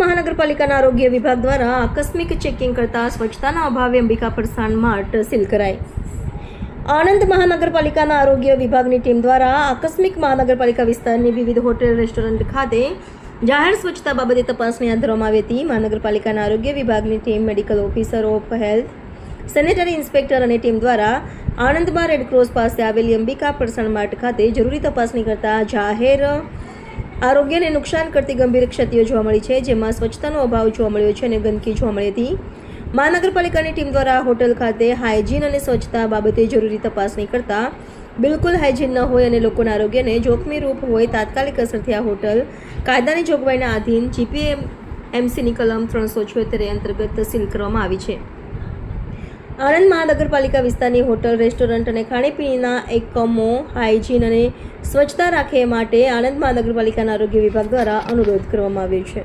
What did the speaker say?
મહાનગરપાલિકાના આરોગ્ય વિભાગ દ્વારા આકસ્મિક ચેકિંગ કરતા સ્વચ્છતાના અભાવે અંબિકા પરસાણ માર્ટ સીલ કરાઈ. આણંદ મહાનગરપાલિકાના આરોગ્ય વિભાગની ટીમ દ્વારા આકસ્મિક મહાનગરપાલિકા વિસ્તારની વિવિધ હોટેલ, રેસ્ટોરન્ટ ખાતે જાહેર સ્વચ્છતા બાબતે તપાસણી હાથ ધરવામાં આવી હતી. મહાનગરપાલિકાના આરોગ્ય વિભાગની team, medical officer of health, sanitary inspector અને ટીમ દ્વારા આણંદમાં રેડક્રોસ પાસે આવેલી અંબિકા પરસણ માર્ટ ખાતે જરૂરી તપાસણી કરતા જાહેર આરોગ્યને નુકસાન કરતી ગંભીર ક્ષતિઓ જોવા મળી છે, જેમાં સ્વચ્છતાનો અભાવ જોવા મળ્યો છે અને ગંદકી જોવા મળી હતી. મહાનગરપાલિકાની ટીમ દ્વારા હોટલ ખાતે હાઇજીન અને સ્વચ્છતા બાબતે જરૂરી તપાસણી કરતા બિલકુલ હાઇજીન ન હોય અને લોકોના આરોગ્યને જોખમી રૂપ હોય તાત્કાલિક અસરથી આ હોટલ કાયદાની જોગવાઈના આધીન જીપીએમ એમસીની કલમ ત્રણસો છોતેર અંતર્ગત સીલ કરવામાં આવી છે. આણંદ મહાનગરપાલિકા વિસ્તારની હોટલ, રેસ્ટોરન્ટ અને ખાણીપીણીના એકમો હાઇજીન અને સ્વચ્છતા રાખે માટે આણંદ મહાનગરપાલિકાના આરોગ્ય વિભાગ દ્વારા અનુરોધ કરવામાં આવ્યો છે.